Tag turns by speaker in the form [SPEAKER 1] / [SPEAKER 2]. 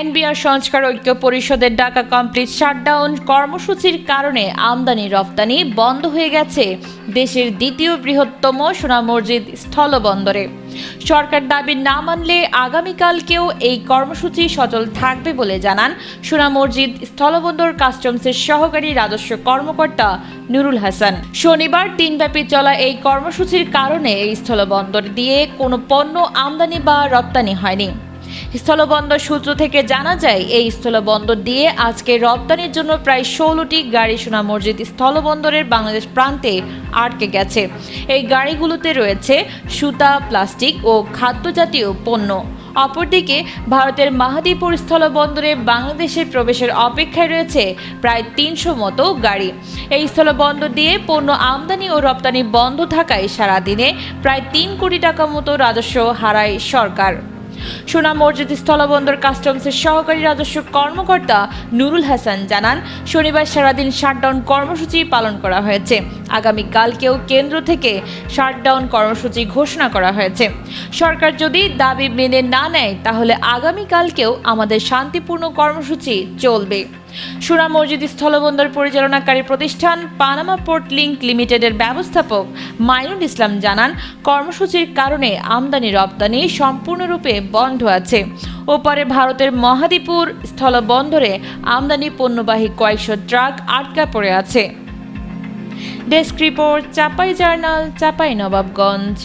[SPEAKER 1] NBR সংস্কার ঐক্য পরিষদের ডাকা কমপ্লিট শাটডাউন কর্মসূচির কারণে আমদানি রপ্তানি বন্ধ হয়ে গেছে। দেশের দ্বিতীয় বৃহত্তম সোনা মসজিদ স্থলবন্দরে। সরকার দাবি না মানলে আগামীকালকেও এই কর্মসূচি সচল থাকবে বলে জানান সোনা মসজিদ স্থলবন্দর কাস্টমসের সহকারী রাজস্ব কর্মকর্তা নুরুল হাসান। শনিবার দিনব্যাপী চলা এই কর্মসূচির কারণে এই স্থলবন্দর দিয়ে কোনো পণ্য আমদানি বা রপ্তানি হয়নি। স্থলবন্দর সূত্র থেকে জানা যায়, এই স্থলবন্দর দিয়ে আজকে রপ্তানির জন্য প্রায় ষোলোটি গাড়ি সোনা মসজিদ স্থলবন্দরের বাংলাদেশ প্রান্তে আটকে গেছে। এই গাড়িগুলোতে রয়েছে সুতা, প্লাস্টিক ও খাদ্যজাতীয় পণ্য। অপরদিকে, ভারতের মাহাদীপুর স্থলবন্দরে বাংলাদেশের প্রবেশের অপেক্ষায় রয়েছে প্রায় তিনশো মতো গাড়ি। এই স্থলবন্দর দিয়ে পণ্য আমদানি ও রপ্তানি বন্ধ থাকায় সারাদিনে প্রায় তিন কোটি টাকা মতো রাজস্ব হারায় সরকার। সোনা মসজিদ স্থলবন্দর কাস্টমসের সহকারী রাজস্ব কর্মকর্তা নুরুল হাসান জানান, শনিবার সারাদিন শাটডাউন কর্মসূচি পালন করা হয়েছে। আগামীকালকেও কেন্দ্র থেকে শাটডাউন কর্মসূচি ঘোষণা করা হয়েছে। সরকার যদি দাবি মেনে না নেয়, তাহলে আগামীকালকেও আমাদের শান্তিপূর্ণ কর্মসূচি চলবে। সোনা মসজিদ স্থলবন্দর পরিচালনাকারী প্রতিষ্ঠান পানামা পোর্ট লিংক লিমিটেডের ব্যবস্থাপক মাইনুল ইসলাম জানান, কর্মসূচির কারণে আমদানি রপ্তানি সম্পূর্ণরূপে বন্ধ আছে। ওপারে ভারতের মহাদীপুর স্থলবন্দরে আমদানি পণ্যবাহী কয়েকশো ট্রাক আটকা পড়ে আছে। Desk report, Chapai journal, Chapai Nawabganj.